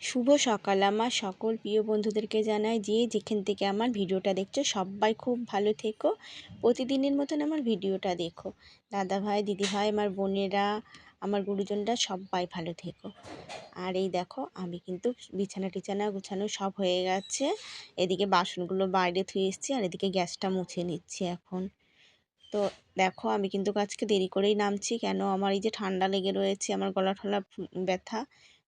শুভ সকাল। আমার সকল প্রিয় বন্ধুদেরকে জানাই যে যেখান থেকে আমার ভিডিওটা দেখছ, সবাই খুব ভালো থেকো। প্রতিদিনের মতন আমার ভিডিওটা দেখো। দাদা ভাই দিদি ভাই আমার বোনেরা, আমার গুরুজনরা সবাই ভালো থেকো। আর এই দেখো, আমি কিন্তু বিছানা টিছানা গুছানো সব হয়ে গেছে। এদিকে বাসনগুলো বাইরে ধুয়ে এসেছি আর এদিকে গ্যাসটা মুছে নিচ্ছি এখন। তো দেখো, আমি কিন্তু আজকে দেরি করেই নামছি। কেন? আমার এই যে ঠান্ডা লেগে রয়েছে, আমার গলা ঠলা ব্যথা।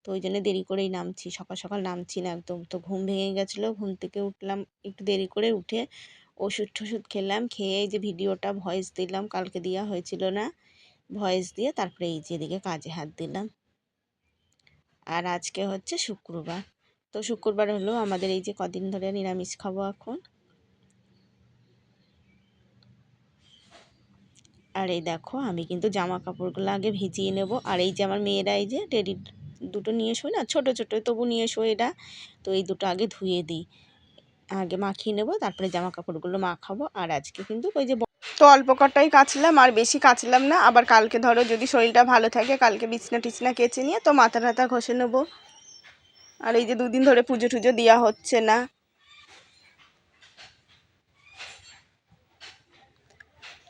তো ওই জন্য দেরি করেই নামছি। সকাল সকাল নামছি না একদম। তো ঘুম ভেঙে গেছিল, ঘুম থেকে উঠলাম, একটু দেরি করে উঠে ওষুধ টষুধ খেলাম, খেয়ে এই যে ভিডিওটা ভয়েস দিলাম, কালকে দেওয়া হয়েছিল না, ভয়েস দিয়ে তারপরে এই যে এদিকে কাজে হাত দিলাম। আর আজকে হচ্ছে শুক্রবার। তো শুক্রবার হলো আমাদের এই যে কদিন ধরে নিরামিষ খাব এখন। আর এই দেখো আমি কিন্তু জামা কাপড়গুলো আগে ভিজিয়ে নেব। আর এই যে আমার মেয়েরা এই যে টেডি দুটো নিয়ে শোয় না, ছোটো ছোটো, তবু নিয়ে শোয় এটা। তো এই দুটো আগে ধুয়ে দিই। আগে মাখিয়ে নেব, তারপরে জামা কাপড়গুলো মাখাবো। আর আজকে কিন্তু ওই যে তো অল্প কটাই কাচলাম, আর বেশি কাচলাম না। আবার কালকে ধরো যদি শরীরটা ভালো থাকে, কালকে বিছনা টিছনা কেচে নিয়ে তো মাথা টাথা ঘষে নেব। আর এই যে দুদিন ধরে পুজো টুজো দেওয়া হচ্ছে না।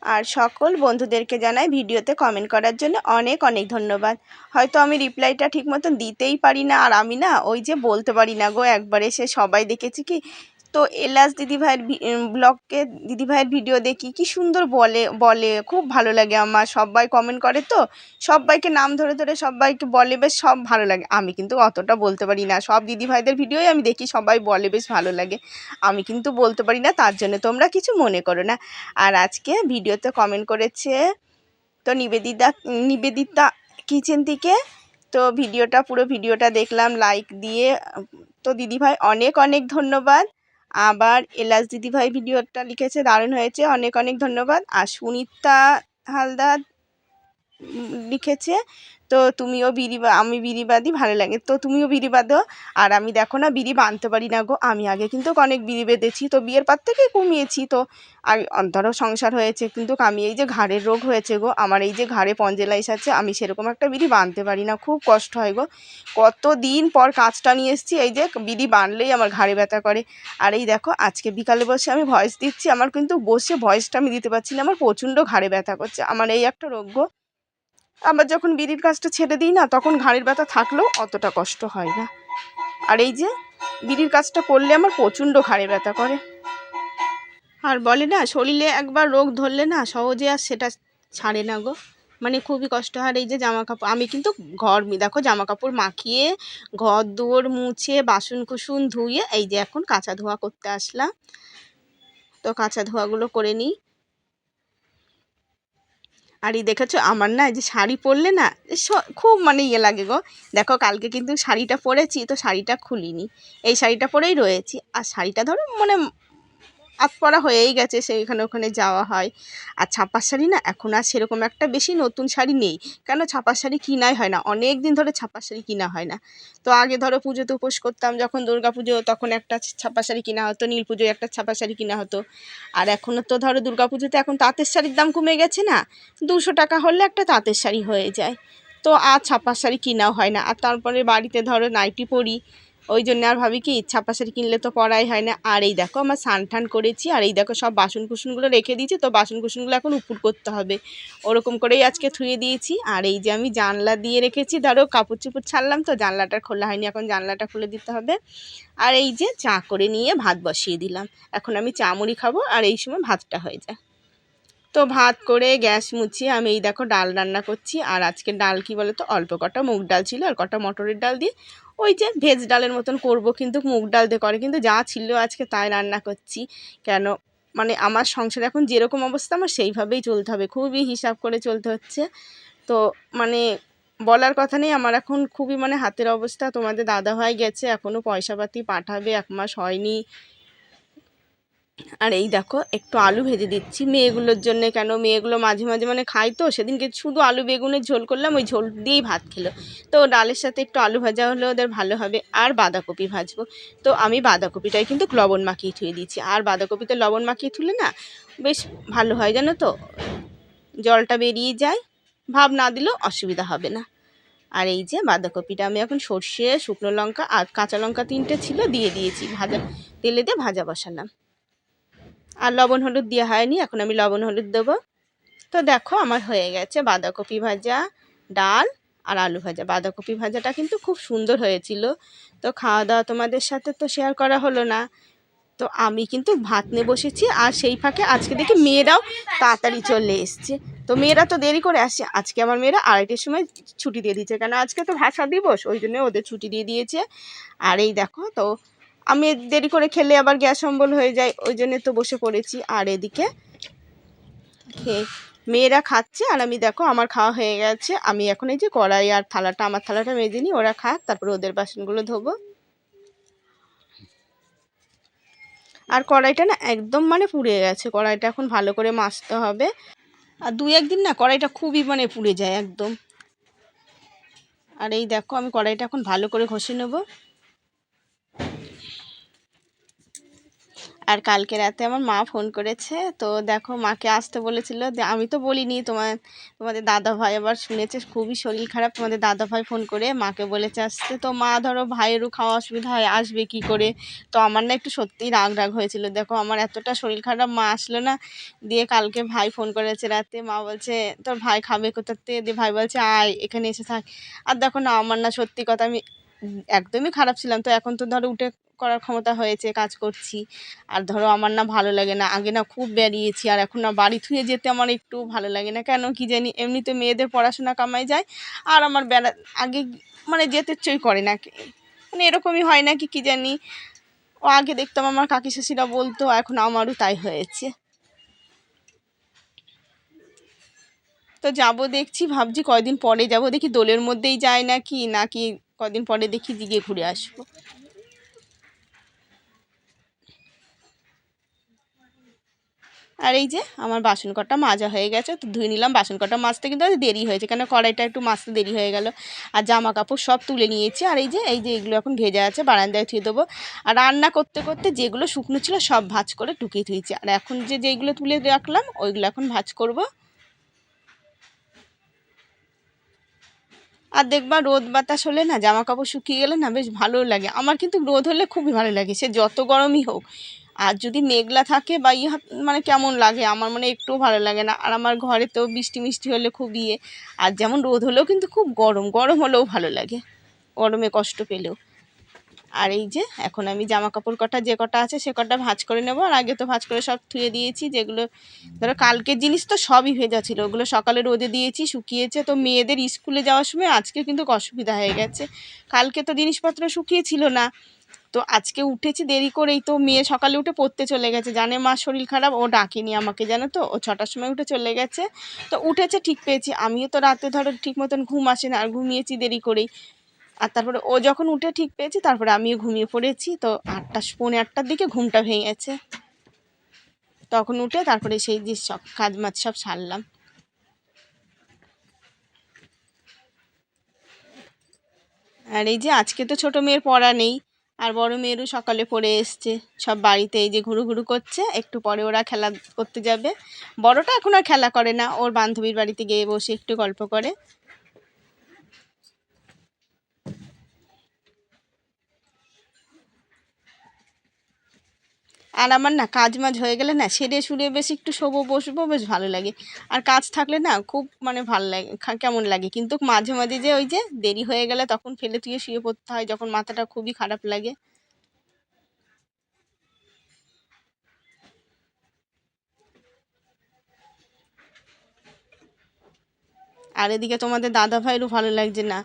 আর সকল বন্ধুদেরকে জানাই ভিডিওতে কমেন্ট করার জন্য অনেক অনেক ধন্যবাদ। হয়তো আমি রিপ্লাইটা ঠিক মতন দিতেই পারি না আর আমি না ওই যে বলতে পারি না গো, একবারে সে সবাই দেখেছি কি তো এলাস দিদিভাইয়ের ব্লগকে দিদিভাইয়ের ভিডিও দেখি, কি সুন্দর বলে বলে, খুব ভালো লাগে আমার, সবাই কমেন্ট করে তো, সবাইকে নাম ধরে ধরে সবাইকে বলে, বেশ সব ভালো লাগে, আমি কিন্তু অতটা বলতে পারি না, সব দিদিভাইদের ভিডিওই আমি দেখি, সবাই বলে, বেশ ভালো লাগে, আমি কিন্তু বলতে পারি না, তার জন্য তোমরা কিছু মনে করো না, আর আজকে ভিডিওতে কমেন্ট করেছে তো নিবেদিতা নিবেদিতা কিচেন থেকে, তো ভিডিওটা, পুরো ভিডিওটা দেখলাম লাইক দিয়ে, তো দিদিভাই অনেক অনেক ধন্যবাদ আবার এলাস দিদিভাই ভিডিওটা লিখেছে দারুণ হয়েছে। অনেক অনেক ধন্যবাদ। আর সুনিতা হালদার লিখেছে তো তুমিও বিড়ি আমি বিড়ি বাঁধি, ভালো লাগে। তো তুমিও বিড়ি বাঁধো। আর আমি দেখো না, বিড়ি বাঁধতে পারি না গো। আমি আগে কিন্তু অনেক বিড়ি বেঁধেছি। তো বিয়ের পর থেকে কমিয়েছি। তো আর ধরো সংসার হয়েছে, কিন্তু আমি এই যে ঘাড়ের রোগ হয়েছে গো, আমার এই যে ঘাড়ে পঞ্জেলাইস আছে, আমি সেরকম একটা বিড়ি বাঁধতে পারি না। খুব কষ্ট হয় গো। কত দিন পর কাজটা নিয়ে এসেছি, এই যে বিড়ি বাঁধলেই আমার ঘাড়ে ব্যথা করে। আর এই দেখো, আজকে বিকালে বসে আমি ভয়েস দিচ্ছি। আমার কিন্তু বসে ভয়েসটা আমি দিতে পারছি না। আমার প্রচণ্ড ঘাড়ে ব্যথা করছে। আমার এই একটা রোগ গো। আবার যখন বিড়ির কাজটা ছেড়ে দিই না, তখন ঘাড়ের ব্যথা থাকলেও অতটা কষ্ট হয় না। আর এই যে, বিড়ির কাজটা করলে আমার প্রচণ্ড ঘাড়ে ব্যথা করে। আর বলে না, শরীরে একবার রোগ ধরলে না, সহজে আর সেটা ছাড়ে না গো। মানে খুবই কষ্ট হয়। এই যে জামা কাপড় আমি কিন্তু ঘর দেখো জামা কাপড় মাখিয়ে, ঘর দুয়ার মুছে বাসন কুসুন ধুয়ে, এই যে এখন কাঁচা ধোয়া করতে আসলাম। তো কাঁচা ধোয়াগুলো করে নিই। আর এই দেখেছ? আমার না যে শাড়ি পরলে না খুব মানে ইয়ে লাগে গো। দেখো কালকে কিন্তু শাড়িটা পরেছি, তো শাড়িটা খুলিনি। এই শাড়িটা পরেই রয়েছি। আর শাড়িটা ধরো মানে আত পরা হয়েই গেছে, সেইখানে ওখানে যাওয়া হয়। আর ছাপার শাড়ি না, এখন আর সেরকম একটা বেশি নতুন শাড়ি নেই। কেন ছাপার শাড়ি কিনাই হয় না অনেক দিন ধরে ছাপার শাড়ি কিনা হয় না। তো আগে ধরো পুজোতে উপোস করতাম, যখন দুর্গা পুজো, তখন একটা ছাপা শাড়ি কিনা হতো, নীল পুজোয় একটা ছাপা শাড়ি কিনা হতো। আর এখনও তো ধরো দুর্গা পুজোতে এখন তাঁতের শাড়ির দাম কমে গেছে না, দুশো টাকা হলে একটা তাঁতের শাড়ি হয়ে যায়। তো আর ছাপার শাড়ি কিনাও হয় না। আর তারপরে বাড়িতে ধরো নাইটি পরি ওই জন্য আর ভাবি কি ছাপা শাড়ি কিনলে তো পড়াই হয় না। আর এই দেখো আমার স্নান টান করেছি, আর এই দেখো সব বাসন কুসনগুলো রেখে দিয়েছি, তো বাসন কুসনগুলো এখন উপর করতে হবে। ওরকম করেই আজকে থুয়ে দিয়েছি, আর এই যে আমি জানলা দিয়ে রেখেছি, ধরো কাপড় চুপড় ছাড়লাম তো জানলাটা খোলা হয়নি, এখন জানলাটা খুলে দিতে হবে। আর এই যে চা করে নিয়ে ভাত বসিয়ে দিলাম, এখন আমি চা মুড়ি খাব, আর এই সময় ভাতটা হয়ে যায়। তো ভাত করে গ্যাস মুছিয়ে আমি এই দেখো ডাল রান্না করছি। আর আজকে ডাল কি বলো তো অল্প কটা মুগ ডাল ছিল আর কটা মটরের ডাল দিয়ে ওই যে ভেজ ডালের মতন করব কিন্তু মুগ ডাল দিয়ে করে। কিন্তু যা ছিল আজকে তাই রান্না করছি। কেন? মানে আমার সংসার এখন যেরকম অবস্থা আমার সেইভাবেই চলতে হবে। খুবই হিসাব করে চলতে হচ্ছে। তো মানে বলার কথা নেই, আমার এখন খুবই মানে হাতের অবস্থা। তোমাদের দাদা ভাই গেছে এখনও পয়সাপাতি পাঠাবে, এক মাস হয়নি। আর এই দেখো, একটু আলু ভেজে দিচ্ছি। মেয়েগুলোর জন্য কেন? মেয়েগুলো মাঝে মাঝে মানে খাই তো, সেদিনকে শুধু আলু বেগুনের ঝোল করলাম, ওই ঝোল দিয়েই ভাত খেলো। তো ডালের সাথে একটু আলু ভাজা হলে ওদের ভালো হবে, আর বাঁধাকপি ভাজবো। তো আমি বাঁধাকপিটাই কিন্তু লবণ মাখিয়ে থুয়ে দিচ্ছি আর বাঁধাকপিতে লবণ মাখিয়ে থুলে না বেশ ভালো হয় জানো তো? জলটা বেরিয়ে যায়, ভাব না দিলেও অসুবিধা হবে না। আর এই যে বাঁধাকপিটা আমি এখন সর্ষে, শুকনো লঙ্কা আর কাঁচা লঙ্কা তিনটে ছিল, দিয়ে দিয়েছি ভাজা, তেলে দিয়ে ভাজা বসালাম। আর লবণ হলুদ দেওয়া হয়নি, এখন আমি লবণ হলুদ দেবো। তো দেখো আমার হয়ে গেছে বাঁধাকপি ভাজা, ডাল আর আলু ভাজা। বাঁধাকপি ভাজাটা কিন্তু খুব সুন্দর হয়েছিল। তো খাওয়া দাওয়া তোমাদের সাথে তো শেয়ার করা হলো না। তো আমি কিন্তু ভাত নিয়ে বসেছি আর সেই ফাঁকে আজকে দেখি মেয়েরাও তাড়াতাড়ি চলে এসছে। তো মেয়েরা তো দেরি করে আসছে। আজকে আমার মেয়েরা আড়াইটের সময় ছুটি দিয়ে দিয়েছে। কেন আজকে তো ভাষা দিবস, ওই জন্য ওদের ছুটি দিয়ে দিয়েছে। আর এই দেখো তো আমি দেরি করে খেলে আবার গ্যাস অম্বল হয়ে যায়, ওই জন্য তো বসে পড়েছি। আর এদিকে মেয়েরা খাচ্ছে, আর আমি দেখো আমার খাওয়া হয়ে গেছে। আমি এখন এই যে কড়াই আর থালাটা, আমার থালাটা মেজে নিই, ওরা খাক, তারপর ওদের বাসনগুলো ধোবো। আর কড়াইটা না একদম মানে পুড়ে গেছে, কড়াইটা এখন ভালো করে মাজতে হবে। আর দু একদিন না কড়াইটা খুবই মানে পুড়ে যায় একদম। আর এই দেখো আমি কড়াইটা এখন ভালো করে ঘষে নেব। আর কালকে রাতে আমার মা ফোন করেছে। তো দেখো, মাকে আসতে বলেছিল আমি তো বলিনি, তোমার, তোমাদের দাদা ভাই আবার শুনেছে, খুবই শরীর খারাপ, তোমাদের দাদা ভাই ফোন করে মাকে বলেছে, আসতে তো মা, ধরো, ভাইয়েরও খাওয়া অসুবিধা হয়, আসবে কি করে? তো আমার না একটু সত্যিই রাগ রাগ হয়েছিল। দেখো, আমার এতটা শরীর খারাপ, মা আসলো না, দিয়ে কালকে ভাই ফোন করেছে রাতে, মা বলছে, তোর ভাই খাবে কোথাতে দিয়ে ভাই বলছে, আয়, এখানে এসে থাক। আর দেখো না, আমার না সত্যি কথা, আমি একদমই খারাপ ছিলাম। তো এখন তো ধরো উঠে করার ক্ষমতা হয়েছে, কাজ করছি। আর ধরো আমার না ভালো লাগে না, আগে না খুব বেরিয়েছি, আর এখন না বাড়ি থুয়ে যেতে আমার একটু ভালো লাগে না। কেন কি জানি, এমনিতে মেয়েদের পড়াশোনা কামাই যায়, আর আমার বেড়া, আগে মানে যেতে চই করে না। মানে এরকমই হয় নাকি কি জানি, ও আগে দেখতাম আমার কাকি শাশিরা বলতো, এখন আমারও তাই হয়েছে। তো যাব দেখছি, ভাবছি কয়দিন পরে যাব, দেখি দোলের মধ্যেই যায় নাকি নাকি কদিন পরে দেখি দিকে ঘুরে আসব। আর এই যে আমার বাসন কটা মাজা হয়ে গেছে, তো ধুয়ে নিলাম। বাসন কটা মাজতে কিন্তু দেরি হয়েছে কেন কড়াইটা একটু মাজতে দেরি হয়ে গেল। আর জামা কাপড় সব তুলে নিয়েছি। আর এই যে এই যে এগুলো এখন ভেজা আছে, বারান্দায় থুয়ে দেবো। আর রান্না করতে করতে যেগুলো শুকনো ছিল সব ভাজ করে টুকিয়ে থুয়েছি আর এখন যে যেগুলো তুলে রাখলাম, ওইগুলো এখন ভাজ করব। আর দেখবা রোদ বাতাস হলে না জামা কাপড় শুকিয়ে গেলে না বেশ ভালো লাগে। আমার কিন্তু রোদ হলে খুবই ভালো লাগে, সে যত গরমই হোক। আর যদি মেঘলা থাকে বা ইয়ে মানে কেমন লাগে? আমার মানে একটুও ভালো লাগে না। আর আমার ঘরে তো বৃষ্টি মিষ্টি হলে খুব ইয়ে। আর যেমন রোদ হলেও কিন্তু খুব গরম। গরম হলেও ভালো লাগে। গরমে কষ্ট পেলেও। আর এই যে, এখন আমি জামা কাপড় কটা, যে কটা আছে সে কটা ভাঁজ করে নেব। আর আগে তো ভাঁজ করে সব ধুয়ে দিয়েছি, যেগুলো, ধরো কালকের জিনিস তো সবই ভেজা ছিল। ওগুলো সকালে রোদে দিয়েছি, শুকিয়েছে। তো মেয়েদের স্কুলে যাওয়ার সময় আজকে কিন্তু অসুবিধা হয়ে গেছে। কালকে তো জিনিসপত্র শুকিয়েছিল না। তো আজকে উঠেছি দেরি করেই তো মেয়ে সকালে উঠে পড়তে চলে গেছে। জানে মা শরীর খারাপ, ও ডাকেনি আমাকে, জানো তো? ও ছটার সময় উঠে চলে গেছে। তো উঠেছে, ঠিক পেয়েছি। আমিও তো রাতে ধরো ঠিক মতন ঘুম আসে না, আর ঘুমিয়েছি দেরি করেই। আর তারপরে ও যখন উঠে ঠিক পেয়েছি, তারপরে আমিও ঘুমিয়ে পড়েছি। তো আটটা, পৌনে আটটার দিকে ঘুমটা ভেঙে গেছে তখন উঠে তারপরে সেই যে সব কাজ মাছ সব সারলাম। আর এই যে আজকে তো ছোটো মেয়ের পড়া নেই। আর বড় মেয়েরও সকালে পড়ে এসছে। সব বাড়িতে এই যে ঘুরু ঘুরু করছে, একটু পরে ওরা খেলা করতে যাবে। বড়টা এখন আর খেলা করে না, ওর বান্ধবীর বাড়িতে গিয়ে বসে একটু গল্প করে। আর আমার না কাজ মাজ হয়ে গেলে না সেরে সুরে বেশ একটু শোবো, বসবো, বেশ ভালো লাগে। আর কাজ থাকলে না খুব মানে ভালো লাগে কেমন লাগে। কিন্তু মাঝে মাঝে যে ওই যে দেরি হয়ে গেলে তখন ফেলে তুই শুয়ে পড়তে হয় যখন মাথাটা খুবই খারাপ লাগে। আর এদিকে তোমাদের দাদা ভাইয়েরও ভালো লাগছে না।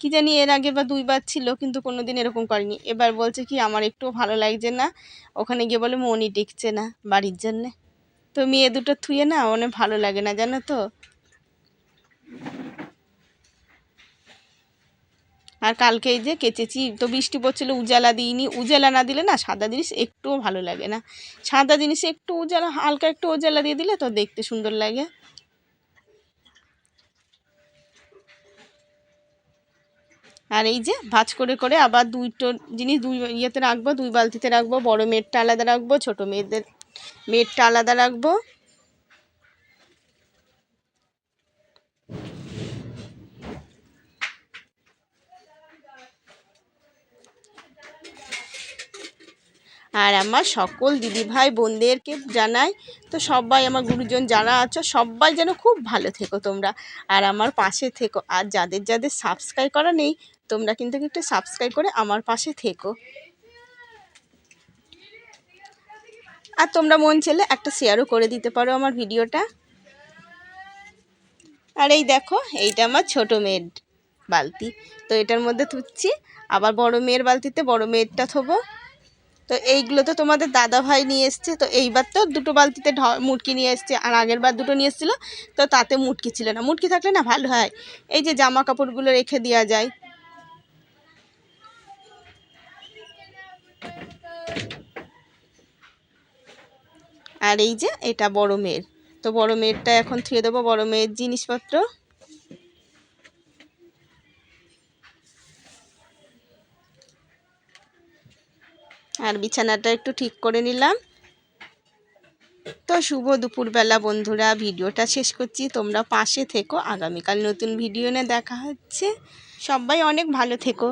কি জানি এর আগে বা দুইবার ছিল, কিন্তু কোনো দিন এরকম করেনি। এবার বলছে কি, আমার একটুও ভালো লাগছে না। ওখানে গিয়ে বলে মনই টিকছে না বাড়ির জন্যে। তো মেয়ে দুটো থুয়ে না অনেক ভালো লাগে না, জানো তো। আর কালকে এই যে কেচেছি, তো বৃষ্টি পড়ছিলো, উজালা দিইনি। উজালা না দিলে না সাদা জিনিস একটুও ভালো লাগে না। সাদা জিনিসে একটু উজালা, হালকা একটু উজালা দিয়ে দিলে তো দেখতে সুন্দর লাগে। আর এই যে ভাজ করে করে আবার দুইটো জিনিস দুই ইয়েতে রাখব, দুই বালতিতে রাখব, বড় মেয়েরটা আলাদা রাখব, ছোটো মেয়েদের মেয়েরটা আলাদা রাখব। আর আমার সকল দিদিভাই বোনদেরকে জানাই, তো সবাই আমার গুরুজন যারা আছো, সবাই যেন খুব ভালো থেকো তোমরা। আর আমার পাশে থেকো। আর যাদের যাদের সাবস্ক্রাইব করা নেই, তোমরা কিন্তু একটু সাবস্ক্রাইব করে আমার পাশে থেকো। আর তোমরা মন ছেলে একটা শেয়ারও করে দিতে পারো আমার ভিডিওটা। আর এই দেখো, এইটা আমার ছোট মেয়ের বালতি। তো এটার মধ্যে থুচ্ছি। আবার বড় মেয়ের বালতিতে বড় মেয়েরটা থবো। তো এইগুলো তো তোমাদের দাদা ভাই নিয়ে এসছে। তো এইবার তো দুটো বালতিতে ঢ মুটকি নিয়ে এসছে। আর আগের বার দুটো নিয়ে এসেছিল, তো তাতে মুটকি ছিল না। মুটকি থাকলে না ভালো হয়। এই যে জামা কাপড়গুলো রেখে দেওয়া যায়। আর এই যে এটা বড় মেয়ের। তো বড় মেয়েরটা এখন থুয়ে দেবো। বড় মেয়ের জিনিসপত্র। আর বিছানাটা একটু ঠিক করে নিলাম। তো শুভ দুপুরবেলা বন্ধুরা, ভিডিওটা শেষ করছি। তোমরা পাশে থেকো। আগামীকাল নতুন ভিডিও নিয়ে দেখা হচ্ছে। সবাই অনেক ভালো থেকো।